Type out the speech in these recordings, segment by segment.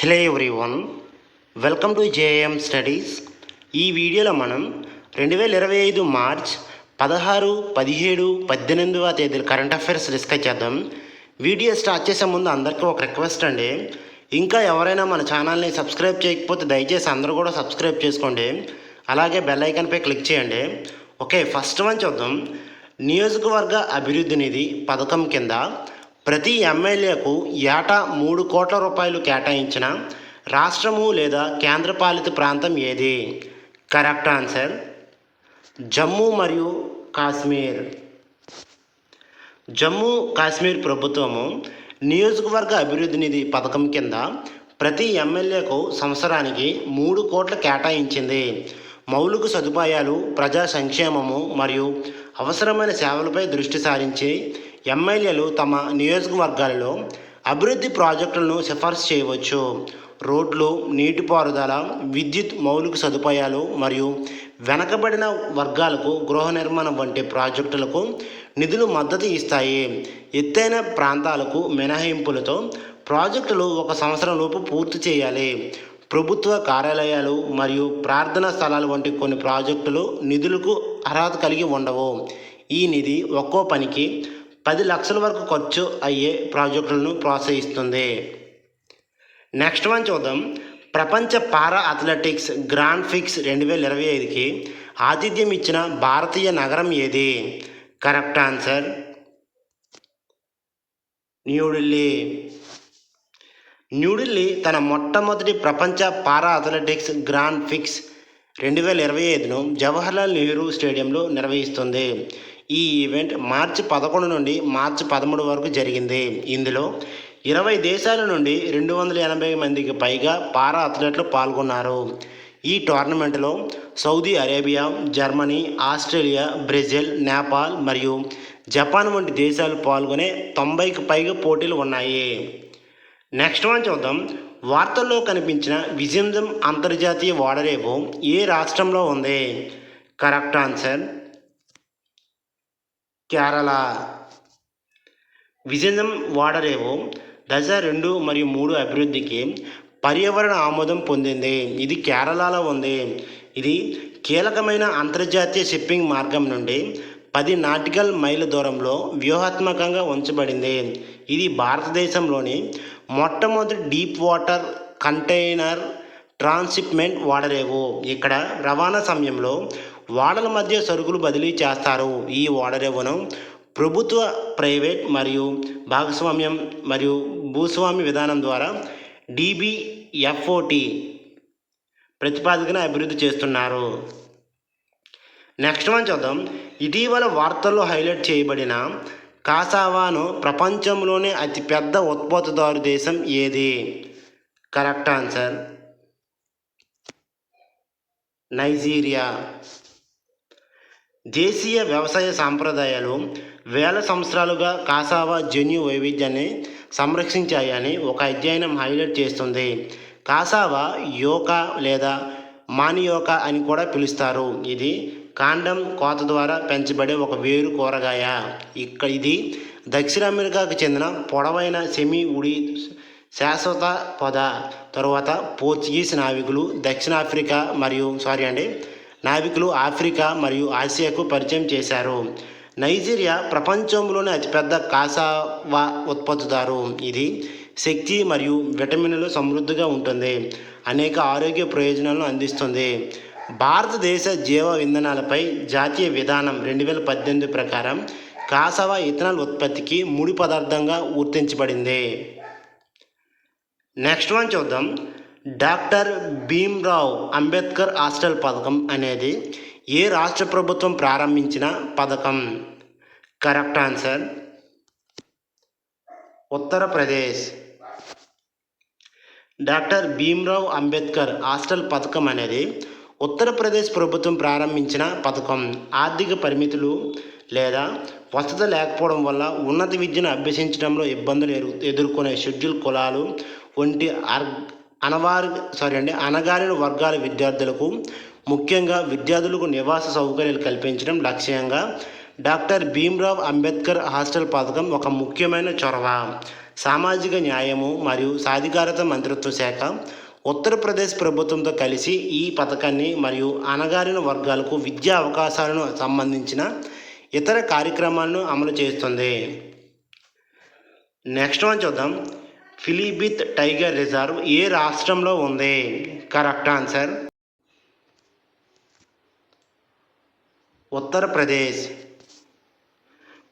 Hello everyone welcome to JM studies. ఈ వీడియోలో మనం రెండు వేల ఇరవై ఐదు మార్చ్ పదహారు పదిహేడు పద్దెనిమిదవ తేదీల కరెంట్ అఫైర్స్ డిస్కస్ చేద్దాం. వీడియో స్టార్ట్ చేసే ముందు అందరికీ ఒక రిక్వెస్ట్ అండి. ఇంకా ఎవరైనా మన ఛానల్ని సబ్స్క్రైబ్ చేయకపోతే దయచేసి అందరూ కూడా సబ్స్క్రైబ్ చేసుకోండి. అలాగే బెల్ ఐకాన్పై క్లిక్ చేయండి. ఓకే ఫస్ట్ వన్ చూద్దాం. నియోజకవర్గ అభివృద్ధి నిధి పథకం కింద ప్రతి ఎమ్మెల్యేకు ఏటా మూడు కోట్ల రూపాయలు కేటాయించిన రాష్ట్రము లేదా కేంద్రపాలిత ప్రాంతం ఏది? Correct answer. జమ్మూ మరియు కాశ్మీర్. జమ్మూ కాశ్మీర్ ప్రభుత్వము నియోజకవర్గ అభివృద్ధి నిధి పథకం కింద ప్రతి ఎమ్మెల్యేకు సంవత్సరానికి మూడు కోట్ల కేటాయించింది. మౌలిక సదుపాయాలు ప్రజా సంక్షేమము మరియు అవసరమైన సేవలపై దృష్టి సారించి ఎమ్మెల్యేలు తమ నియోజకవర్గాలలో అభివృద్ధి ప్రాజెక్టులను సిఫార్సు చేయవచ్చు. రోడ్లు నీటిపారుదల విద్యుత్ మౌలిక సదుపాయాలు మరియు వెనకబడిన వర్గాలకు గృహ నిర్మాణం వంటి ప్రాజెక్టులకు నిధులు మద్దతు ఇస్తాయి. ఎత్తైన ప్రాంతాలకు మినహాయింపులతో ప్రాజెక్టులు ఒక సంవత్సరం లోపు పూర్తి చేయాలి. ప్రభుత్వ కార్యాలయాలు మరియు ప్రార్థనా స్థలాలు వంటి కొన్ని ప్రాజెక్టులు నిధులకు అర్హత కలిగి ఉండవు. ఈ నిధి ఒక్కో పనికి పది లక్షల వరకు ఖర్చు అయ్యే ప్రాజెక్టులను ప్రోత్సహిస్తుంది. నెక్స్ట్ వన్ చూద్దాం. ప్రపంచ పారా అథ్లెటిక్స్ గ్రాండ్ ఫిక్స్ రెండు వేల ఇరవై ఐదుకి ఆతిథ్యం ఇచ్చిన భారతీయ నగరం ఏది? Correct answer New Delhi. న్యూఢిల్లీ తన మొట్టమొదటి ప్రపంచ పారా అథ్లెటిక్స్ గ్రాండ్ ఫిక్స్ రెండు వేల ఇరవై ఐదును జవహర్లాల్ నెహ్రూ స్టేడియంలో నిర్వహిస్తుంది. ఈ ఈవెంట్ మార్చి పదకొండు నుండి మార్చి పదమూడు వరకు జరిగింది. ఇందులో ఇరవై దేశాల నుండి రెండు వందల ఎనభై మందికి పైగా పారా అథ్లెట్లు పాల్గొన్నారు. ఈ టోర్నమెంట్లో Saudi Arabia Germany Australia Brazil Nepal మరియు జపాన్ వంటి దేశాలు పాల్గొనే తొంభైకి పైగా పోటీలు ఉన్నాయి. నెక్స్ట్ వన్ చూద్దాం. వార్తల్లో కనిపించిన విజయంజం అంతర్జాతీయ ఓడరేపు ఏ రాష్ట్రంలో ఉంది? Correct answer Kerala. విజయంజం ఓడరేవు దశ రెండు మరియు మూడు అభివృద్ధికి పర్యావరణ ఆమోదం పొందింది. ఇది కేరళలో ఉంది. ఇది కీలకమైన అంతర్జాతీయ షిప్పింగ్ మార్గం నుండి పది నాటికల్ మైళ్ళ దూరంలో వ్యూహాత్మకంగా ఉంచబడింది. ఇది భారతదేశంలోని మొట్టమొదటి డీప్ వాటర్ కంటైనర్ ట్రాన్స్షిప్మెంట్ వాడరేవు. ఇక్కడ రవాణా సమయంలో ఓడల మధ్య సరుకులు బదిలీ చేస్తారు. ఈ ఓడరేవును ప్రభుత్వ ప్రైవేట్ మరియు భాగస్వామ్యం మరియు భూస్వామ్య విధానం ద్వారా డిబిఎఫ్ఓటి ప్రతిపాదికన అభివృద్ధి చేస్తున్నారు. నెక్స్ట్ మనం చూద్దాం. ఇటీవల వార్తల్లో హైలైట్ చేయబడిన కాసావాను ప్రపంచంలోనే అతిపెద్ద ఉత్పత్తిదారు దేశం ఏది? Correct answer Nigeria. దేశీయ వ్యవసాయ సాంప్రదాయాలు వేల సంవత్సరాలుగా కాసావా జన్యు వైవిధ్యాన్ని సంరక్షించాయని ఒక అధ్యయనం హైలైట్ చేస్తుంది. కాసావా యోకా లేదా మానియోకా అని కూడా పిలుస్తారు. ఇది కాండం కోత ద్వారా పెంచబడే ఒక వేరు కూరగాయ. ఇక్కడ ఇది దక్షిణ అమెరికాకు చెందిన పొడవైన సెమీ ఉడి శాశ్వత పొద తరువాత పోర్చుగీస్ నావికులు దక్షిణాఫ్రికా మరియు సారీ అండి నావికులు ఆఫ్రికా మరియు ఆసియాకు పరిచయం చేశారు. నైజీరియా ప్రపంచంలోనే అతిపెద్ద కాసావా ఉత్పత్తిదారు. ఇది శక్తి మరియు విటమిన్లు సమృద్ధిగా ఉంటుంది. అనేక ఆరోగ్య ప్రయోజనాలను అందిస్తుంది. భారతదేశ జీవ ఇంధనాలపై జాతీయ విధానం రెండు వేల పద్దెనిమిది ప్రకారం కాసావా ఇథనాల్ ఉత్పత్తికి ముడి పదార్థంగా గుర్తించబడింది. నెక్స్ట్ వన్ చూద్దాం. డాక్టర్ భీమ్రావ్ అంబేద్కర్ హాస్టల్ పథకం అనేది ఏ రాష్ట్ర ప్రభుత్వం ప్రారంభించిన పథకం? Correct answer Uttar Pradesh. Doctor Bhimrao Ambedkar hostel పథకం అనేది ఉత్తరప్రదేశ్ ప్రభుత్వం ప్రారంభించిన పథకం. ఆర్థిక పరిమితులు లేదా వసతి లేకపోవడం వల్ల ఉన్నత విద్యను అభ్యసించడంలో ఇబ్బందులు ఎదుర్కొనే షెడ్యూల్ కులాలు వంటి అర్ అనవారి సారీ అండి అనగారిన వర్గాల విద్యార్థులకు ముఖ్యంగా విద్యార్థులకు నివాస సౌకర్యాలు కల్పించడం లక్ష్యంగా డాక్టర్ భీమ్రావ్ అంబేద్కర్ హాస్టల్ పథకం ఒక ముఖ్యమైన చొరవ. సామాజిక న్యాయము మరియు సాధికారత మంత్రిత్వ శాఖ ఉత్తరప్రదేశ్ ప్రభుత్వంతో కలిసి ఈ పథకాన్ని మరియు అణగారిన వర్గాలకు విద్యా అవకాశాలను సంబంధించిన ఇతర కార్యక్రమాలను అమలు చేస్తుంది. నెక్స్ట్ వన్ చూద్దాం. ఫిలిబిత్ టైగర్ రిజర్వ్ ఏ రాష్ట్రంలో ఉంది? Correct answer. ఉత్తరప్రదేశ్.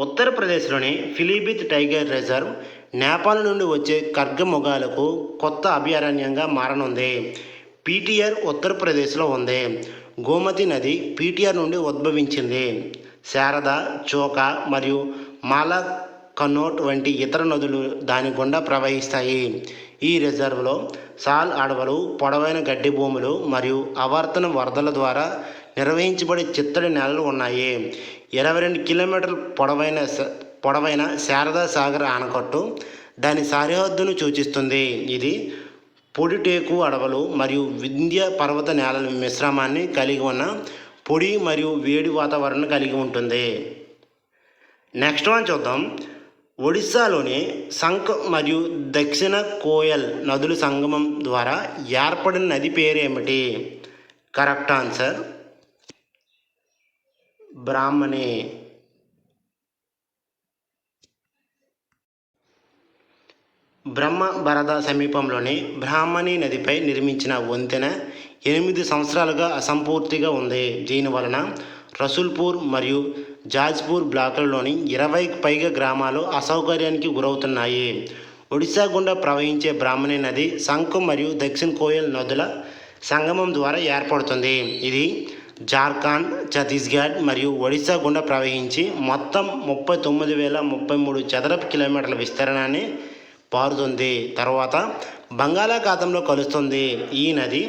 ఉత్తరప్రదేశ్లోని ఫిలిబిత్ టైగర్ రిజర్వ్ నేపాల్ నుండి వచ్చే ఖడ్గమృగాలకు కొత్త అభయారణ్యంగా మారనుంది. పీటీఆర్ ఉత్తరప్రదేశ్లో ఉంది. గోమతి నది పీటీఆర్ నుండి ఉద్భవించింది. శారద చోకా మరియు మాలా కన్నోట్ వంటి ఇతర నదులు దాని గుండా ప్రవహిస్తాయి. ఈ రిజర్వ్లో సాల్ అడవులు పొడవైన గడ్డి భూములు మరియు ఆవర్తన వరదల ద్వారా నిర్వహించబడే చిత్తడి నేలలు ఉన్నాయి. ఇరవై రెండు కిలోమీటర్ల పొడవైన పొడవైన శారదా సాగర్ ఆనకట్టు దాని సరిహద్దును సూచిస్తుంది. ఇది పొడిటేకు అడవులు మరియు వింధ్య పర్వత నేలల మిశ్రమాన్ని కలిగి ఉన్న పొడి మరియు వేడి వాతావరణం కలిగి ఉంటుంది. నెక్స్ట్ వన్ చూద్దాం. ఒడిశాలోని సంక్ మరియు దక్షిణ కోయల్ నదుల సంగమం ద్వారా ఏర్పడిన నది పేరు ఏమిటి కరెక్ట్ ఆన్సర్ బ్రాహ్మణి. బ్రహ్మ భరద సమీపంలోని బ్రాహ్మణి నదిపై నిర్మించిన వంతెన ఎనిమిది సంవత్సరాలుగా అసంపూర్తిగా ఉంది. దీని వలన రసూల్పూర్ మరియు జాజ్పూర్ బ్లాకులలోని ఇరవైకి పైగా గ్రామాలు అసౌకర్యానికి గురవుతున్నాయి. ఒడిశా గుండా ప్రవహించే బ్రాహ్మణి నది సంకు మరియు దక్షిణ కోయల్ నదుల సంగమం ద్వారా ఏర్పడుతుంది. ఇది జార్ఖండ్ ఛత్తీస్గఢ్ మరియు ఒడిశా గుండా ప్రవహించి మొత్తం ముప్పై తొమ్మిది వేల ముప్పై మూడు చదరపు కిలోమీటర్ల విస్తరణాన్ని పారుతుంది. తర్వాత బంగాళాఖాతంలో కలుస్తుంది. ఈ నది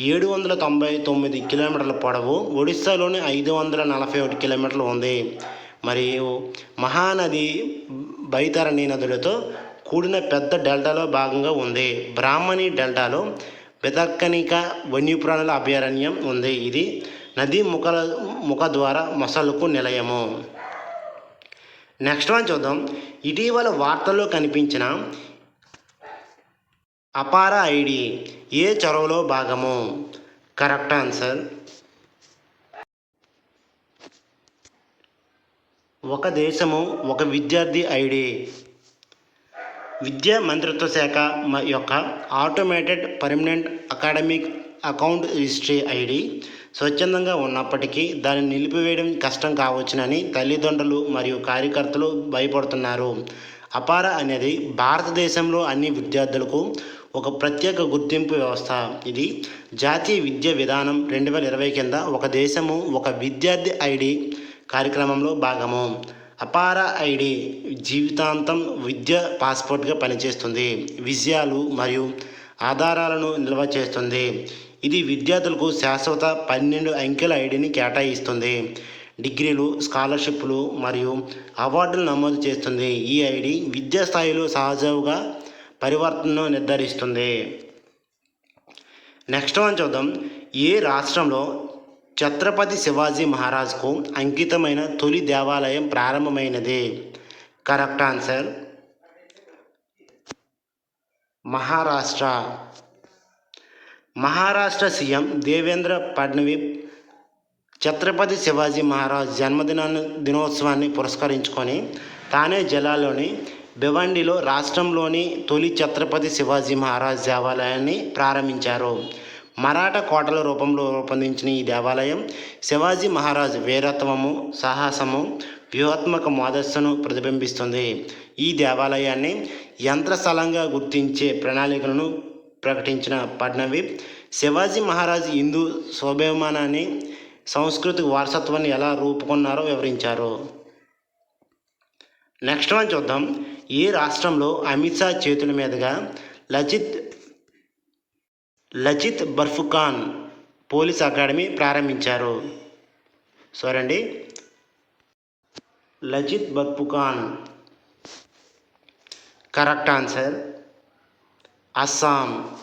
ఏడు వందల తొంభై తొమ్మిది కిలోమీటర్ల పొడవు ఒడిస్సాలోని ఐదు వందల నలభై ఒకటి కిలోమీటర్లు ఉంది. మరియు మహానది బైతరణి నదులతో కూడిన పెద్ద డెల్టాలో భాగంగా ఉంది. బ్రాహ్మణి డెల్టాలో బెదక్కనిక వన్యప్రాణుల అభయారణ్యం ఉంది. ఇది నదీ ముఖ ముఖ ద్వారా మొసళ్ళకు నిలయము. నెక్స్ట్ వన్ చూద్దాం. ఇటీవల వార్తల్లో కనిపించిన అపార ఐడి ఏ చొరవలో భాగము? Correct answer. ఒక దేశము ఒక విద్యార్థి ఐడి. విద్యా మంత్రిత్వ శాఖ యొక్క automated permanent academic account history ID స్వచ్ఛందంగా ఉన్నప్పటికీ దాన్ని నిలిపివేయడం కష్టం కావచ్చునని తల్లిదండ్రులు మరియు కార్యకర్తలు భయపడుతున్నారు. అపార అనేది భారతదేశంలో అన్ని విద్యార్థులకు ఒక ప్రత్యేక గుర్తింపు వ్యవస్థ ఇది. జాతీయ విద్యా విధానం రెండు వేల ఇరవై కింద ఒక దేశము ఒక విద్యార్థి ఐడి కార్యక్రమంలో భాగము. అపార ఐడి జీవితాంతం విద్య పాస్పోర్ట్గా పనిచేస్తుంది. విజయాలు మరియు ఆధారాలను నిల్వ చేస్తుంది. ఇది విద్యార్థులకు శాశ్వత పన్నెండు అంకెల ఐడిని కేటాయిస్తుంది. డిగ్రీలు స్కాలర్షిప్లు మరియు అవార్డులు నమోదు చేస్తుంది. ఈ ఐడి విద్యా స్థాయిలో సహజంగా పరివర్తనను నిర్ధారిస్తుంది. నెక్స్ట్ మనం చూద్దాం. ఏ రాష్ట్రంలో ఛత్రపతి శివాజీ మహారాజ్కు అంకితమైన తొలి దేవాలయం ప్రారంభమైనది? Correct answer Maharashtra. Maharashtra CM Devendra Fadnavis Chhatrapati Shivaji Maharaj జన్మదినాన్ని దినోత్సవాన్ని పురస్కరించుకొని తానే జిల్లాలోని భివండిలో రాష్ట్రంలోని తొలి ఛత్రపతి శివాజీ మహారాజ్ దేవాలయాన్ని ప్రారంభించారు. మరాఠా కోటల రూపంలో రూపొందించిన ఈ దేవాలయం శివాజీ మహారాజ్ వీరత్వము సాహసము వ్యూహాత్మక మోదస్సును ప్రతిబింబిస్తుంది. ఈ దేవాలయాన్ని యంత్రస్థలంగా గుర్తించే ప్రణాళికలను ప్రకటించిన పట్నవి శివాజీ మహారాజ్ హిందూ స్వాభిమానాన్ని సాంస్కృతిక వారసత్వాన్ని ఎలా రూపుకున్నారో వివరించారు. నెక్స్ట్ వన్ చూద్దాం. ఏ రాష్ట్రంలో అమిత్ షా చేతుల మీదుగా లచిత్ లచిత్ బర్ఫుఖాన్ పోలీస్ అకాడమీ ప్రారంభించారు. సారీ అండి లచిత్ బర్ఫుఖాన్ కరెక్ట్ ఆన్సర్ అస్సాం.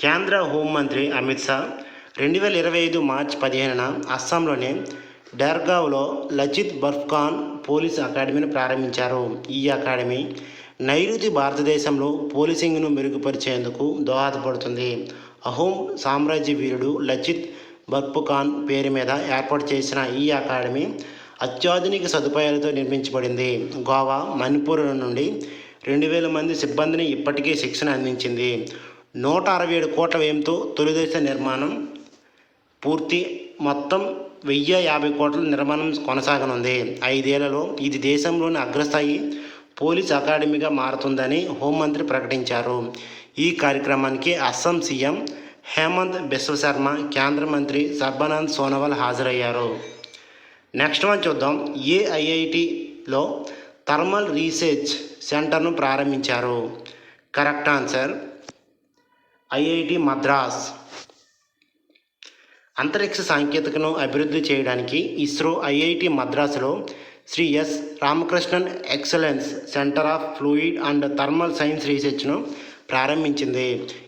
కేంద్ర హోంమంత్రి అమిత్ షా రెండు వేల ఇరవై ఐదు మార్చి పదిహేనున అస్సాంలోని డెర్గావ్లో లచిత్ బర్ఫ్ఖాన్ పోలీస్ అకాడమీని ప్రారంభించారు. ఈ అకాడమీ నైరుతి భారతదేశంలో పోలీసింగ్ను మెరుగుపరిచేందుకు దోహదపడుతుంది. అహోం సామ్రాజ్య వీరుడు లచిత్ బర్ఫ్ఖాన్ పేరు మీద ఏర్పాటు చేసిన ఈ అకాడమీ అత్యాధునిక సదుపాయాలతో నిర్మించబడింది. గోవా మణిపూర్ నుండి రెండు వేల మంది సిబ్బందిని ఇప్పటికే శిక్షణ అందించింది. నూట అరవై ఏడు కోట్ల వ్యయంతో తొలిదశ నిర్మాణం పూర్తి. మొత్తం వెయ్యి యాభై కోట్ల నిర్మాణం కొనసాగనుంది. ఐదేళ్ళలో ఇది దేశంలోని అగ్రస్థాయి పోలీస్ అకాడమీగా మారుతుందని హోంమంత్రి ప్రకటించారు. ఈ కార్యక్రమానికి అస్సాం సీఎం హేమంత్ బిశ్వశర్మ కేంద్ర మంత్రి సర్బానంద్ సోనోవాల్ హాజరయ్యారు. నెక్స్ట్ వన్ చూద్దాం. ఏఐఐటిలో థర్మల్ రీసెర్చ్ సెంటర్ను ప్రారంభించారు. Correct answer IIT Madras. అంతరిక్ష సాంకేతికను అభివృద్ధి చేయడానికి ఇస్రో ఐఐటి మద్రాసులో Shri S Ramakrishnan excellence centre of fluid and thermal science రీసెర్చ్ను ప్రారంభించింది.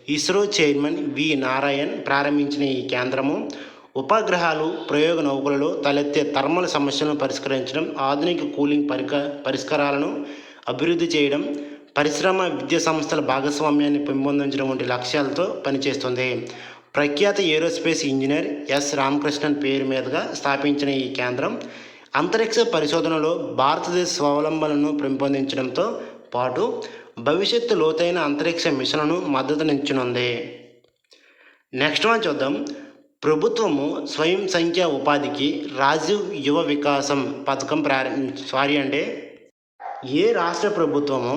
ఇస్రో చైర్మన్ వి నారాయణ్ ప్రారంభించిన ఈ కేంద్రము ఉపగ్రహాలు ప్రయోగ నౌకలలో తలెత్తే థర్మల్ సమస్యలను పరిష్కరించడం ఆధునిక కూలింగ్ పరిక పరిష్కారాలను అభివృద్ధి చేయడం పరిశ్రమ విద్యా సంస్థల భాగస్వామ్యాన్ని పెంపొందించడం వంటి లక్ష్యాలతో పనిచేస్తుంది. ప్రఖ్యాత ఏరోస్పేస్ ఇంజనీర్ ఎస్ రామకృష్ణన్ పేరు మీదుగా స్థాపించిన ఈ కేంద్రం అంతరిక్ష పరిశోధనలో భారతదేశ స్వావలంబనను పెంపొందించడంతో పాటు భవిష్యత్తు లోతైన అంతరిక్ష మిషన్లను మద్దతునిచ్చనుంది నెక్స్ట్ వన్ చూద్దాం. ప్రభుత్వము స్వయం సంఖ్య ఉపాధికి రాజీవ్ యువ వికాసం పథకం ప్రారంభి సారీ అండి. ఏ రాష్ట్ర ప్రభుత్వము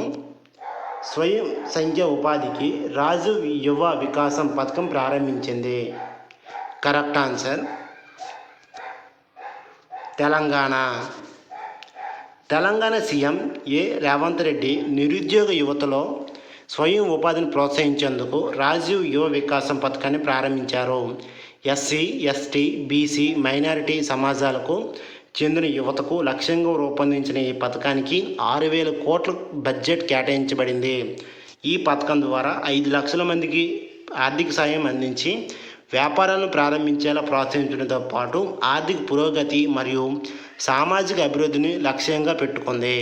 స్వయం సంఖ్య ఉపాధికి రాజీవ్ యువ వికాసం పథకం ప్రారంభించింది. Correct answer. Telangana. Telangana CM A. Revanth Reddy నిరుద్యోగ యువతలో స్వయం ఉపాధిని ప్రోత్సహించేందుకు రాజీవ్ యువ వికాసం పథకాన్ని ప్రారంభించారు. ఎస్సీ ఎస్టీ బీసీ మైనారిటీ సమాజాలకు చెందిన యువతకు లక్ష్యంగా రూపొందించిన ఈ పథకానికి ఆరు వేల కోట్ల బడ్జెట్ కేటాయించబడింది. ఈ పథకం ద్వారా ఐదు లక్షల మందికి ఆర్థిక సాయం అందించి వ్యాపారాలను ప్రారంభించేలా ప్రోత్సహించడంతో పాటు ఆర్థిక పురోగతి మరియు సామాజిక అభివృద్ధిని లక్ష్యంగా పెట్టుకుంది.